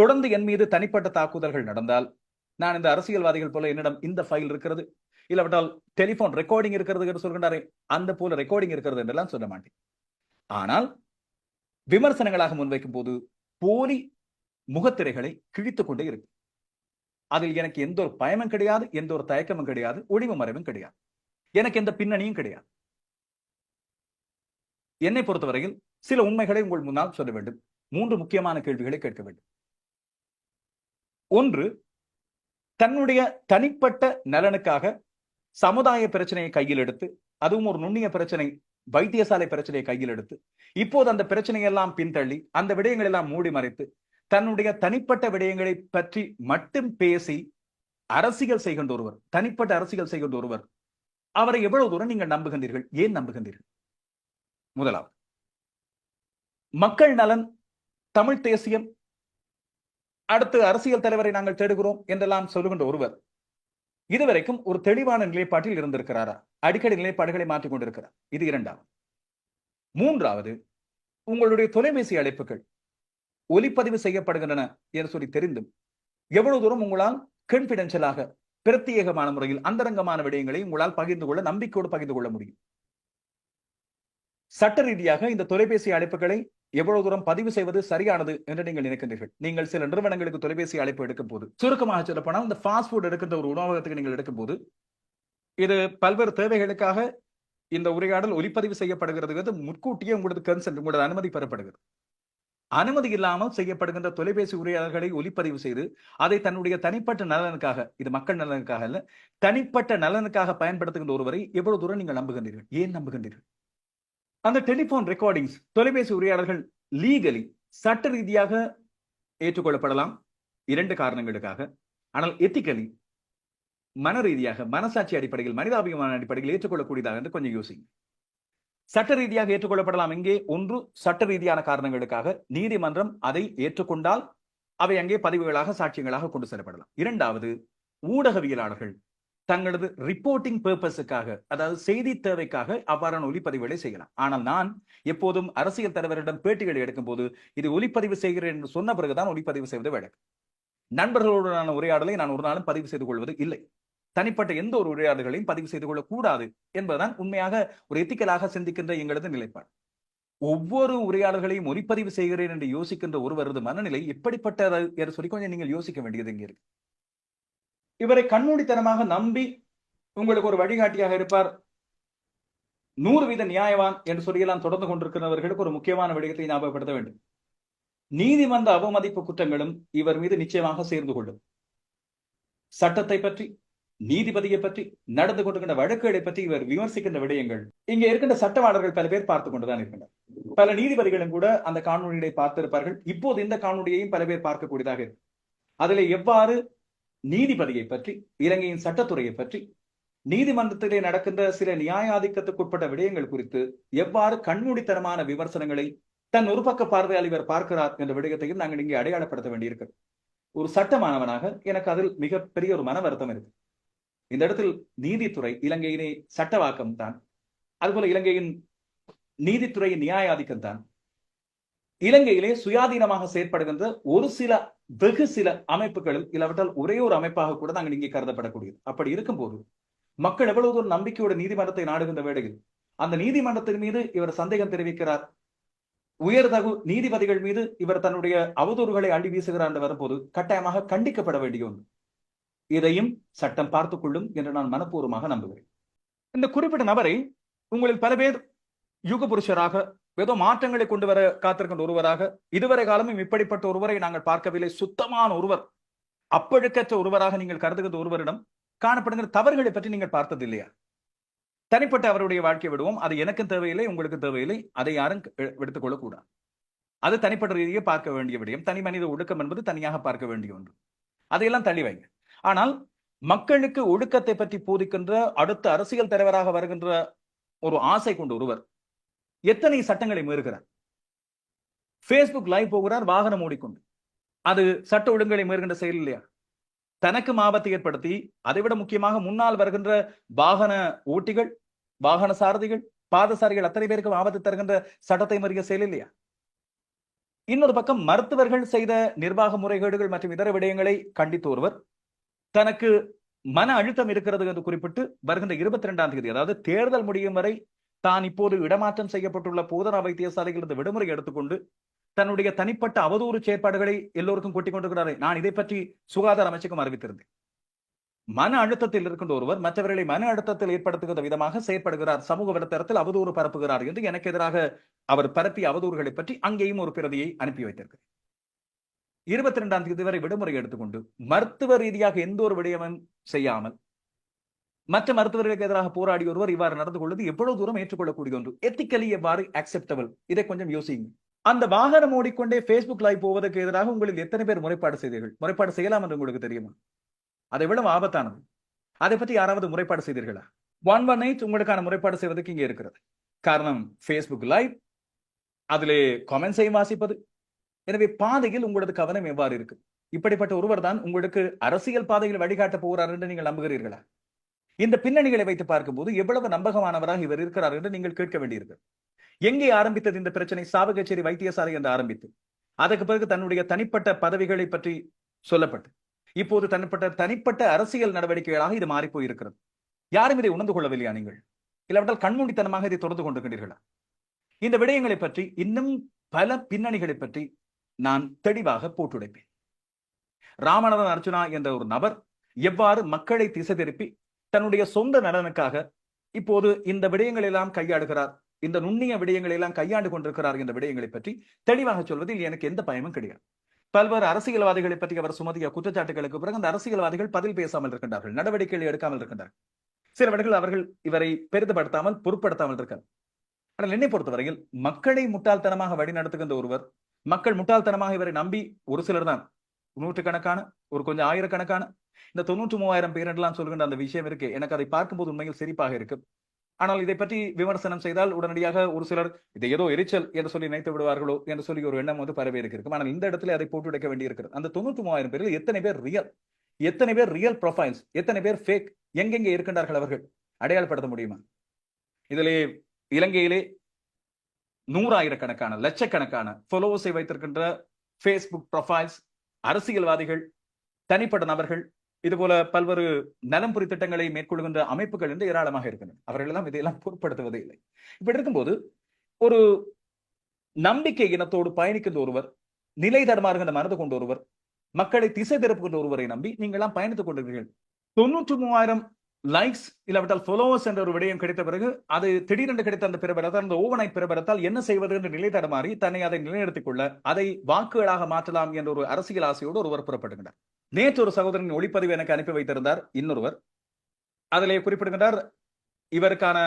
தொடர்ந்து என் மீது தனிப்பட்ட தாக்குதல்கள் நடந்தால் நான் இந்த அரசியல்வாதிகள் போல என்னிடம் இந்த ஃபைல் இருக்கிறது. இல்லாவிட்டால் டெலிபோன் ரெக்கார்டிங் இருக்கிறது என்று சொல்கின்றாரே அந்த போல ரெக்கார்டிங் இருக்கிறது என்றெல்லாம் சொல்ல மாட்டேன். ஆனால் விமர்சனங்களாக முன்வைக்கும் போது போலி முகத்திரைகளை கிழித்து கொண்டே இருக்கு அதில் எனக்கு எந்த ஒரு பயமும் கிடையாது எந்த ஒரு தயக்கமும் கிடையாது ஒளிவு மறைவும் கிடையாது. எனக்கு எந்த பின்னணியும் கிடையாது. என்னை பொறுத்தவரையில் சில உண்மைகளை உங்கள் முன்னால் சொல்ல வேண்டும். மூன்று முக்கியமான கேள்விகளை கேட்க வேண்டும். ஒன்று தன்னுடைய தனிப்பட்ட நலனுக்காக சமுதாய பிரச்சனையை கையில் எடுத்து அதுவும் ஒரு நுண்ணிய பிரச்சனை வைத்தியசாலை பிரச்சனையை கையில் எடுத்து இப்போது அந்த பிரச்சனையெல்லாம் பின்தள்ளி அந்த விடயங்கள் எல்லாம் மூடி மறைத்து தன்னுடைய தனிப்பட்ட விடயங்களை பற்றி மட்டும் பேசி அரசியல் செய்கின்ற ஒருவர் தனிப்பட்ட அரசியல் செய்கின்ற ஒருவர் அவரை எவ்வளவு தூரம் நீங்கள் நம்புகின்றீர்கள்? ஏன் நம்புகின்றீர்கள்? முதலாவது மக்கள் நலன் தமிழ் தேசியம் அடுத்து அரசியல் தலைவரை நாங்கள் தேடுகிறோம் என்றெல்லாம் சொல்லுகின்ற ஒருவர் இதுவரைக்கும் ஒரு தெளிவான நிலைப்பாட்டில் இருந்திருக்கிறாரா? அடிக்கடி நிலைப்பாடுகளை மாற்றிக் கொண்டிருக்கிறார். இது இரண்டாவது. மூன்றாவது உங்களுடைய தொலைபேசி அழைப்புகள் ஒலிப்பதிவு செய்யப்படுகின்றன என்று சொல்லி தெரிந்தும் எவ்வளவு தூரம் உங்களால் கன்பிடென்ஷியலாக பிரத்யேகமான முறையில் அந்தரங்கமான விடயங்களை உங்களால் பகிர்ந்து கொள்ள நம்பிக்கையோடு பகிர்ந்து கொள்ள முடியும். சட்ட ரீதியாக இந்த தொலைபேசி அழைப்புகளை எவ்வளவு தூரம் பதிவு செய்வது சரியானது என்று நீங்கள் நினைக்கின்றீர்கள். நீங்கள் சில நிறுவனங்களுக்கு தொலைபேசி அழைப்பு எடுக்கும் போது சுருக்கமாக சொல்லப்போனால் இந்த ஃபாஸ்ட் ஃபுட் எடுக்கின்ற ஒரு உணவகத்துக்கு நீங்கள் எடுக்கும் போது இது பல்வேறு தேவைகளுக்காக இந்த உரையாடல் ஒலிப்பதிவு செய்யப்படுகிறது முன்கூட்டியே உங்களது கன்சென்ட் உங்களது அனுமதி பெறப்படுகிறது. அனுமதி இல்லாமல் செய்யப்படுகின்ற தொலைபேசி உரையாடல்களை ஒலிப்பதிவு செய்து அதை தன்னுடைய தனிப்பட்ட நலனுக்காக இது மக்கள் நலனுக்காக அல்ல தனிப்பட்ட நலனுக்காக பயன்படுத்துகின்ற ஒருவரை எவ்வளவு தூரம் நீங்கள் நம்புகின்றீர்கள்? ஏன் நம்புகின்றீர்கள்? அந்த டெலிபோன் ரெக்கார்டிங்ஸ் தொலைபேசி உரையாடல்கள் லீகலி சட்ட ரீதியாக ஏற்றுக்கொள்ளப்படலாம். இரண்டு காரணங்களுக்காக. ஆனால் எத்திக்கலி மன ரீதியாக மனசாட்சி அடிப்படையில் மனிதாபிமான அடிப்படையில் ஏற்றுக்கொள்ளக்கூடியதாக என்று கொஞ்சம் யோசிங்க. சட்ட ரீதியாக ஏற்றுக்கொள்ளப்படலாம் எங்கே? ஒன்று சட்ட ரீதியான காரணங்களுக்காக நீதிமன்றம் அதை ஏற்றுக்கொண்டால் அவை அங்கே பதிவுகளாக சாட்சியங்களாக கொண்டு செல்லப்படலாம். இரண்டாவது ஊடகவியலாளர்கள் தங்களது ரிப்போர்ட்டிங் பர்பஸுக்காக அதாவது செய்தி தேவைக்காக அவ்வாறான ஒலிப்பதிவுகளை செய்யலாம். ஆனால் நான் எப்போதும் அரசியல் தலைவரிடம் பேட்டிகளை எடுக்கும் போது இது ஒலிப்பதிவு செய்கிறேன் என்று சொன்ன பிறகுதான் ஒலிப்பதிவு செய்வது வழக்கம். நண்பர்களுடனான உரையாடலை நான் ஒரு நாளும் பதிவு செய்து கொள்வது இல்லை. தனிப்பட்ட எந்த ஒரு உரையாடல்களையும் பதிவு செய்து கொள்ளக்கூடாது என்பதுதான் உண்மையாக ஒரு எத்திக்கலாக சிந்திக்கின்ற எங்களது நிலைப்பாடு. ஒவ்வொரு உரையாடல்களையும் ஒலிப்பதிவு செய்கிறேன் என்று யோசிக்கின்ற ஒருவரது மனநிலை எப்படிப்பட்டது என்று சொல்லி கொஞ்சம் நீங்கள் யோசிக்க வேண்டியது இங்கே இருக்கு. இவரை கண்மூடித்தனமாக நம்பி உங்களுக்கு ஒரு வழிகாட்டியாக இருப்பார். நூறு வீத நியாயவான் என்று சொல்லியெல்லாம் தொடர்ந்து கொண்டிருக்கிறவர்களுக்கு ஒரு முக்கியமான விடயத்தை ஞாபகப்படுத்த வேண்டும். நீதிமன்ற அவமதிப்பு குற்றங்களும் இவர் மீது நிச்சயமாக சேர்ந்து கொள்ளும். சட்டத்தை பற்றி நீதிபதியை பற்றி நடந்து கொண்டிருக்கின்ற வழக்குகளை பற்றி இவர் விமர்சிக்கின்ற விடயங்கள். இங்க இருக்கின்ற சட்டவாளர்கள் பல பேர் பார்த்து கொண்டுதான் இருக்கின்றனர். பல நீதிபதிகளும் கூட அந்த காணொலியை பார்த்திருப்பார்கள். இப்போது இந்த காணொலியையும் பல பேர் பார்க்கக்கூடியதாக இருக்கு. அதில் எவ்வாறு நீதிபதியை பற்றி இலங்கையின் சட்டத்துறையை பற்றி நீதிமன்றத்திலே நடக்கின்ற சில நியாயாதிக்கத்துக்குட்பட்ட விடயங்கள் குறித்து எவ்வாறு கண்மூடித்தனமான விமர்சனங்களை தன் ஒரு பக்க பார்வையாளர் பார்க்கிறார் என்ற விடயத்தையும் நாங்கள் இங்கே அடையாளப்படுத்த வேண்டியிருக்கிறது. ஒரு சட்டமானவனாக எனக்கு அதில் மிகப்பெரிய ஒரு மன வருத்தம் இருக்கு. இந்த இடத்தில் நீதித்துறை இலங்கையினே சட்டவாக்கம் தான் அதுபோல இலங்கையின் நீதித்துறையின் நியாயாதிக்கம் தான் இலங்கையிலே சுயாதீனமாக செயற்படுகின்ற ஒரு சில வெகு சில அமைப்புகளில் இல்லாவிட்டால் ஒரே ஒரு அமைப்பாக கூட நாங்கள் இங்கே கருதப்படக்கூடியது. அப்படி இருக்கும்போது மக்கள் எவ்வளவு ஒரு நம்பிக்கையோட நீதிமன்றத்தை நாடுகின்ற வேளையில் அந்த நீதிமன்றத்தின் மீது இவர் சந்தேகம் தெரிவிக்கிறார். உயர்தகு நீதிபதிகள் மீது இவர் தன்னுடைய அவதூறுகளை அள்ளி வீசுகிறார் என்று வரும்போது கட்டாயமாக கண்டிக்கப்பட வேண்டிய ஒன்று. இதையும் சட்டம் பார்த்துக் கொள்ளும் என்று நான் மனப்பூர்வமாக நம்புகிறேன். இந்த குறிப்பிட்ட நபரை உங்களில் பல பேர் யுக புருஷராக ஏதோ மாற்றங்களை கொண்டு வர காத்திருக்கின்ற ஒருவராக இதுவரை காலமும் இப்படிப்பட்ட ஒருவரை நாங்கள் பார்க்கவில்லை. சுத்தமான ஒருவர் அப்பழுக்கற்ற ஒருவராக நீங்கள் கருதுகின்ற ஒருவரிடம் காணப்படுகிற தவறுகளை பற்றி நீங்கள் பார்த்தது இல்லையா? தனிப்பட்ட அவருடைய வாழ்க்கையை விடுவோம். அது எனக்கும் தேவையில்லை உங்களுக்கு தேவையில்லை. அதை யாரும் எடுத்துக்கொள்ளக்கூடாது அது தனிப்பட்ட ரீதியை பார்க்க வேண்டிய விடயம். தனி மனித ஒழுக்கம் என்பது தனியாக பார்க்க வேண்டிய ஒன்று. அதையெல்லாம் தள்ளி வைங்க. ஆனால் மக்களுக்கு ஒழுக்கத்தை பற்றி போதிக்கின்ற அடுத்த அரசியல் தலைவராக வருகின்ற ஒரு ஆசை கொண்ட ஒருவர் எத்தனை சட்டங்களை மீறுகிறார்? பேஸ்புக் லைவ் போகிறார் வாகனம் ஓடிக்கொண்டு. அது சட்ட ஒழுங்குகளை மீறுகின்ற செயல் இல்லையா? தனக்கு ஆபத்தை ஏற்படுத்தி அதை விட முக்கியமாக முன்னால் வருகின்ற வாகன ஓட்டிகள் வாகன சாரதிகள் பாதசாரிகள் அத்தனை பேருக்கும் ஆபத்து தருகின்ற சட்டத்தை மறிய செயல் இல்லையா? இன்னொரு பக்கம் மருத்துவர்கள் செய்த நிர்வாக முறைகேடுகள் மற்றும் இதர விடயங்களை கண்டித்து ஒருவர் தனக்கு மன அழுத்தம் இருக்கிறது என்று குறிப்பிட்டு வருகின்ற இருபத்தி இரண்டாம் தேதி அதாவது தேர்தல் முடியும் வரை தான் இப்போது இடமாற்றம் செய்யப்பட்டுள்ள போதனா வைத்தியசாலையிலிருந்து விடுமுறை எடுத்துக்கொண்டு தன்னுடைய தனிப்பட்ட அவதூறு செயற்பாடுகளை எல்லோருக்கும் கொட்டிக் நான் இதை பற்றி சுகாதார அமைச்சுக்கும் அறிவித்திருந்தேன். மன அழுத்தத்தில் இருக்கின்ற ஒருவர் மற்றவர்களை மன அழுத்தத்தில் ஏற்படுத்துகிற விதமாக செயற்படுகிறார். சமூக வலைத்தளத்தில் அவதூறு பரப்புகிறார் என்று எனக்கு எதிராக அவர் பரப்பிய அவதூறுகளை பற்றி அங்கேயும் ஒரு பிரதியை அனுப்பி வைத்திருக்கிறேன். இருபத்தி இரண்டாம் தேதி வரை விடுமுறை எடுத்துக்கொண்டு மருத்துவ ரீதியாக எந்த ஒரு விடயமும் செய்யாமல் மற்ற மருத்துவர்களுக்கு எதிராக போராடி ஒருவர் இவ்வாறு நடந்து கொள்வது எவ்வளவு தூரம் ஏற்றுக்கொள்ளக்கூடிய ஒன்று எத்திக்கலி எவ்வாறு அக்செப்டபிள் இதை கொஞ்சம் யோசிங்க. அந்த வாகனம் ஓடிக்கொண்டே பேஸ்புக் லைவ் போவதற்கு எதிராக உங்களில் எத்தனை பேர் முறைப்பாடு செய்தீர்கள்? முறைப்பாடு செய்யலாம் என்று உங்களுக்கு தெரியுமா? அதை விட ஆபத்தானது. அதை பற்றி யாராவது முறைப்பாடு செய்தீர்களா? ஒன் ஒன் எயிட் உங்களுக்கான முறைப்பாடு செய்வதற்கு இங்கே இருக்கிறது. காரணம் பேஸ்புக் லைவ் அதிலே கமெண்ட்ஸையும் வாசிப்பது. எனவே பாதையில் உங்களது கவனம் எவ்வாறு இருக்கு? இப்படிப்பட்ட ஒருவர் தான் உங்களுக்கு அரசியல் பாதையில் வழிகாட்ட போகிறார் என்று நீங்கள் நம்புகிறீர்களா? இந்த பின்னணிகளை வைத்து பார்க்கும்போது எவ்வளவு நம்பகமானவராக இவர் இருக்கிறார் என்று நீங்கள் கேட்க வேண்டியிருக்கு எங்கே ஆரம்பித்தது இந்த பிரச்சனை? சாவகச்சேரி வைத்தியசாலை என்று ஆரம்பித்து. அதற்கு பிறகு தன்னுடைய தனிப்பட்ட பதவிகளை பற்றி சொல்லப்பட்டு. இப்போது தனிப்பட்ட தனிப்பட்ட அரசியல் நடவடிக்கைகளாக இது மாறி போயிருக்கிறது யாரும் இதை உணர்ந்து கொள்ளவில்லையா நீங்கள்? இல்லாவிட்டால் கண்மூடித்தனமாக இதை தொடர்ந்து கொண்டிருக்கிறீர்களா? இந்த விடயங்களை பற்றி இன்னும் பல பின்னணிகளை பற்றி நான் தெளிவாக போட்டுடைப்பேன். ராமநாதன் அர்ஜுனா என்ற ஒரு நபர் எவ்வாறு மக்களை திசை திருப்பி தன்னுடைய சொந்த நலனுக்காக இப்போது இந்த விடயங்களை எல்லாம் கையாடுகிறார் இந்த நுண்ணிய விடயங்களை எல்லாம் கையாண்டு கொண்டிருக்கிறார் என்ற விடயங்களை பற்றி தெளிவாக சொல்வதில் எனக்கு எந்த பயமும் கிடையாது. பல்வேறு அரசியல்வாதிகளை பற்றி அவர் சுமதிய குற்றச்சாட்டுகளுக்கு பிறகு அந்த அரசியல்வாதிகள் பதில் பேசாமல் இருக்கின்றார்கள் நடவடிக்கைகள் எடுக்காமல் இருக்கின்றார்கள். சிலவர்கள் அவர்கள் இவரை பெரிதுபடுத்தாமல் பொருட்படுத்தாமல் இருக்கார். ஆனால் என்னை பொறுத்தவரையில் மக்களை முட்டாள்தனமாக வழிநடத்துகின்ற ஒருவர் மக்கள் முட்டாள்தனமாக இவரை நம்பி ஒரு சிலர் தான் நூற்றுக்கணக்கான ஒரு கொஞ்சம் ஆயிரக்கணக்கான இந்த தொண்ணூற்று மூவாயிரம் பேர் என்றெல்லாம் சொல்கின்ற அந்த விஷயம் இருக்கு. எனக்கு அதை பார்க்கும்போது உண்மையில் சிரிப்பாக இருக்கு. ஆனால் இதை பற்றி விமர்சனம் செய்தால் உடனடியாக ஒரு சிலர் இதை ஏதோ எரிச்சல் என்று சொல்லி நினைத்து விடுவார்களோ என்று சொல்லி ஒரு எண்ணம் வந்து பரவி இருக்கும் ஆனால் இந்த இடத்துல அதை போட்டு உடைக்க வேண்டியிருக்கிறது. அந்த தொண்ணூற்று மூவாயிரம் பேரில் எத்தனை பேர் ரியல் எத்தனை பேர் ரியல் ப்ரொஃபைல்ஸ் எத்தனை பேர் ஃபேக் எங்கெங்கே இருக்கின்றார்கள் அவர்கள்? அடையாளப்படுத்த முடியுமா? இதிலே இலங்கையிலே நூறாயிரக்கணக்கான லட்சக்கணக்கான ஃபாலோவர்ஸை வைத்திருக்கின்ற ஃபேஸ்புக் ப்ரொஃபைல்ஸ் அரசியல்வாதிகள் தனிப்பட்ட நபர்கள் இது போல பல்வேறு நலம்புரி திட்டங்களை மேற்கொள்கின்ற அமைப்புகள் என்று ஏராளமாக இருக்கின்றன. அவர்கள் எல்லாம் இதையெல்லாம் பொருட்படுத்துவதே இல்லை இப்படி இருக்கும்போது ஒரு நம்பிக்கை இனத்தோடு பயணிக்கின்ற ஒருவர் நிலை தடமாறுகின்ற மனது கொண்ட ஒருவர் மக்களை திசை திருப்புகின்ற ஒருவரை நம்பி நீங்களாம் பயணித்துக் கொண்டிருக்கிறீர்கள். தொண்ணூற்று மூவாயிரம் லைக்ஸ் இல்லாவிட்டால் ஃபாலோவர்ஸ் என்ற ஒரு விடயம் கிடைத்த பிறகு அது திடீரென்று கிடைத்த அந்த பிரபலத்தால் அந்த ஓவனைட் பிரபலத்தால் என்ன செய்வது என்று நிலை தடுமாறி தன்னை அதை நிலைநிறுத்திக் கொள்ள அதை வாக்குகளாக மாற்றலாம் என்ற ஒரு அரசியல் ஆசையோடு ஒருவர் புறப்படுகின்றார். நேற்று ஒரு சகோதரன் ஒளிப்பதிவு எனக்கு அனுப்பி வைத்திருந்தார் இன்னொருவர். அதிலே குறிப்பிடுகின்றார் இவருக்கான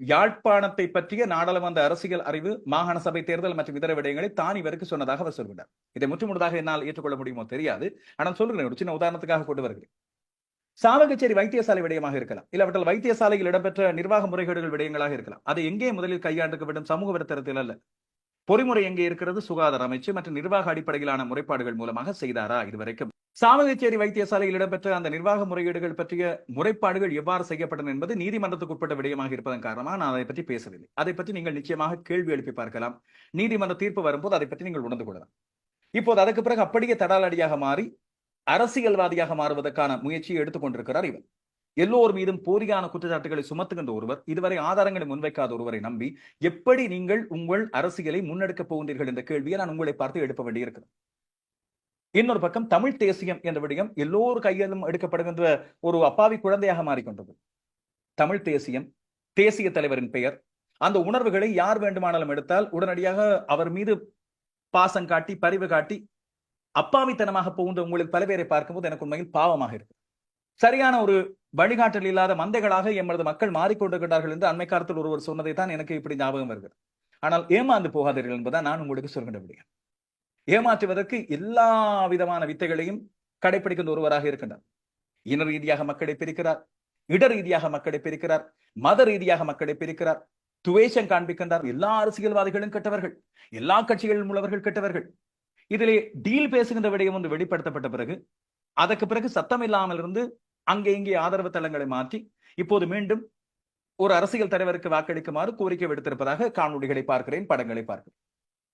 யாழ்ப்பாணத்தை பற்றிய நாடாளுமன்ற அரசியல் அறிவு மாகாண சபை தேர்தல் மற்றும் இதர விடயங்களை தான் இவருக்கு சொன்னதாக அவர் சொல்கிறார் இதை முற்றுமுழுதாக என்னால் ஏற்றுக்கொள்ள முடியுமோ தெரியாது. ஆனால் சொல்கிறேன் ஒரு சின்ன உதாரணத்துக்காக கொண்டு வருகிறேன். சாவகச்சேரி வைத்தியசாலை விடயமாக இருக்கலாம். இல்லாவிட்டால் வைத்தியசாலையில் இடம்பெற்ற நிர்வாக முறைகேடுகள் விடயங்களாக இருக்கலாம். அதை எங்கே முதலில் கையாண்டுக்க வேண்டும்? சமூக விருத்தரத்தில் அல்ல. பொறிமுறை எங்கே இருக்கிறது? சுகாதார அமைச்சு மற்றும் நிர்வாக அடிப்படையிலான முறைப்பாடுகள் மூலமாக செய்தாரா இதுவரைக்கும்? சாமகச்சேரி வைத்தியசாலையில் இடம்பெற்ற அந்த நிர்வாக முறையீடுகள் பற்றிய முறைப்பாடுகள் எவ்வாறு செய்யப்பட்டன என்பது நீதிமன்றத்துக்கு உட்பட்ட விடயமாக இருப்பதன் காரணமாக நான் அதை பற்றி பேசவில்லை. அதை பற்றி நீங்கள் நிச்சயமாக கேள்வி எழுப்பி பார்க்கலாம். நீதிமன்ற தீர்ப்பு வரும்போது அதை பற்றி நீங்கள் உணர்ந்து கொள்ளலாம். இப்போது அதற்கு பிறகு அப்படியே தடாலடியாக மாறி அரசியல்வாதியாக மாறுவதற்கான முயற்சியை எடுத்துக்கொண்டிருக்கிறார் இவர். எல்லோர் மீதும் போதியான குற்றச்சாட்டுகளை சுமத்துகின்ற ஒருவர் இதுவரை ஆதாரங்களை முன்வைக்காத ஒருவரை நம்பி எப்படி நீங்கள் உங்கள் அரசியலை முன்னெடுக்கப் போகின்றீர்கள் என்ற கேள்வியை நான் உங்களை பார்த்து எழுப்ப வேண்டியிருக்கிறது. இன்னொரு பக்கம் தமிழ் தேசியம் என்ற விடயம் எல்லோரு கையிலும் எடுக்கப்படுகின்ற ஒரு அப்பாவி குழந்தையாக மாறிக்கொண்டது. தமிழ் தேசியம் தேசிய தலைவரின் பெயர். அந்த உணர்வுகளை யார் வேண்டுமானாலும் எடுத்தால் உடனடியாக அவர் மீது பாசம் காட்டி பரிவு காட்டி அப்பாவித்தனமாக புகுந்த உங்களுக்கு பல பேரை பார்க்கும்போது எனக்கு உண்மையில் பாவமாக இருக்கு. சரியான ஒரு வழிகாட்டல் இல்லாத மந்தைகளாக எமது மக்கள் மாறிக்கொண்டிருக்கிறார்கள் என்று அண்மை காலத்தில் ஒருவர் சொன்னதை தான் எனக்கு இப்படி ஞாபகம் வருகிறது. ஆனால் ஏமாந்து போகாதீர்கள் என்பதான் நான் உங்களுக்கு சொல்கின்ற முடியும் ஏமாற்றுவதற்கு எல்லா விதமான வித்தைகளையும் கடைபிடிக்கின்ற ஒருவராக இருக்கின்றார். இன ரீதியாக மக்களை பிரிக்கிறார் இட ரீதியாக மக்களை பிரிக்கிறார் மத ரீதியாக மக்களை பிரிக்கிறார் துவேஷம் காண்பிக்கின்றார். எல்லா அரசியல்வாதிகளும் கெட்டவர்கள் எல்லா கட்சிகளிலும் உள்ளவர்கள் கெட்டவர்கள். இதிலே டீல் பேசுகின்ற விடயம் வந்து வெளிப்படுத்தப்பட்ட பிறகு அதற்கு பிறகு சத்தம் இல்லாமல் இருந்து அங்கே இங்கே ஆதரவு தளங்களை மாற்றி இப்போது மீண்டும் ஒரு அரசியல் தலைவருக்கு வாக்களிக்குமாறு கோரிக்கை விடுத்திருப்பதாக காணொலிகளை பார்க்கிறேன் படங்களை பார்க்கிறேன்.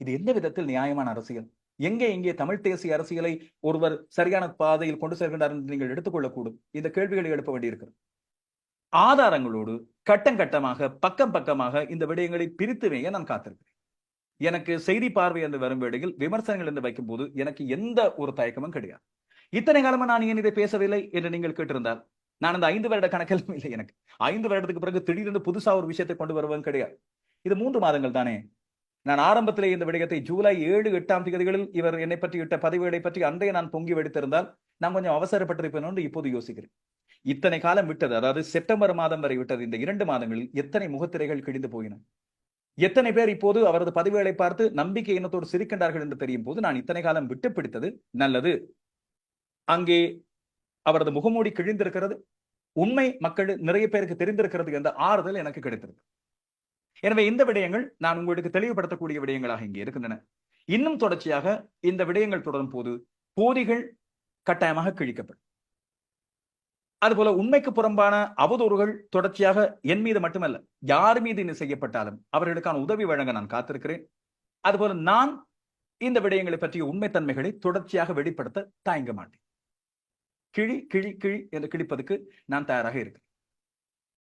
இது எந்த விதத்தில் நியாயமான அரசியல்? எங்கே இங்கே தமிழ் தேசிய அரசியலை ஒருவர் சரியான பாதையில் கொண்டு செல்கின்றார் என்று நீங்கள் எடுத்துக்கொள்ளக்கூடும். இந்த கேள்விகளை எழுப்ப வேண்டியிருக்கிறது. ஆதாரங்களோடு கட்டம் கட்டமாக பக்கம் பக்கமாக இந்த விடயங்களை பிரித்து வைக்க நான் காத்திருக்கிறேன். எனக்கு செய்தி பார்வை என்று வரும் வேளையில் விமர்சனங்கள் என்று வைக்கும் போது எனக்கு எந்த ஒரு தயக்கமும் கிடையாது. இத்தனை காலமா நான் ஏன் இதை பேசவில்லை என்று நீங்கள் கேட்டிருந்தால்? நான் அந்த ஐந்து வருட கணக்கில் இல்லை எனக்கு. ஐந்து வருடத்துக்கு பிறகு திடீரென்று புதுசா ஒரு விஷயத்தை கொண்டு வருவதும் கிடையாது. இது மூன்று மாதங்கள் தானே? நான் ஆரம்பத்திலே இந்த விடயத்தை ஜூலை ஏழு எட்டாம் தேதிகளில் இவர் என்னை பற்றி இட்ட பதிவுகளை பற்றி அன்றைய நான் பொங்கி வெடித்திருந்தால் நான் கொஞ்சம் அவசரப்பட்டிருப்பேன் என்று இப்போது யோசிக்கிறேன். இத்தனை காலம் விட்டது அதாவது செப்டம்பர் மாதம் வரை விட்டது இந்த இரண்டு மாதங்களில் எத்தனை முகத்திரைகள் கிழிந்து போயின? எத்தனை பேர் இப்போது அவரது பதிவுகளை பார்த்து நம்பிக்கை எண்ணத்தோடு சிரிக்கின்றார்கள் என்று தெரியும் போது நான் இத்தனை காலம் விட்டு பிடித்தது நல்லது. அங்கே அவரது முகமூடி கிழிந்திருக்கிறது. உண்மை மக்கள் நிறைய பேருக்கு தெரிந்திருக்கிறது என்ற ஆறுதல் எனக்கு கிடைத்தது. எனவே இந்த விடயங்கள் நான் உங்களுக்கு தெளிவுபடுத்தக்கூடிய விடயங்களாக இங்கே இருக்கின்றன. இன்னும் தொடர்ச்சியாக இந்த விடயங்கள் தொடரும் போது போதிகள் கட்டாயமாக கிழிக்கப்படும். அதுபோல உண்மைக்கு புறம்பான அவதூறுகள் தொடர்ச்சியாக என் மீது மட்டுமல்ல யார் மீது இது செய்யப்பட்டாலும் அவர்களுக்கான உதவி வழங்க நான் காத்திருக்கிறேன். அதுபோல நான் இந்த விடயங்களை பற்றிய உண்மைத்தன்மைகளை தொடர்ச்சியாக வெளிப்படுத்த தயங்க மாட்டேன். கிழி கிழி கிழி என்று கிழிப்பதற்கு நான் தயாராக இருக்கிறேன்.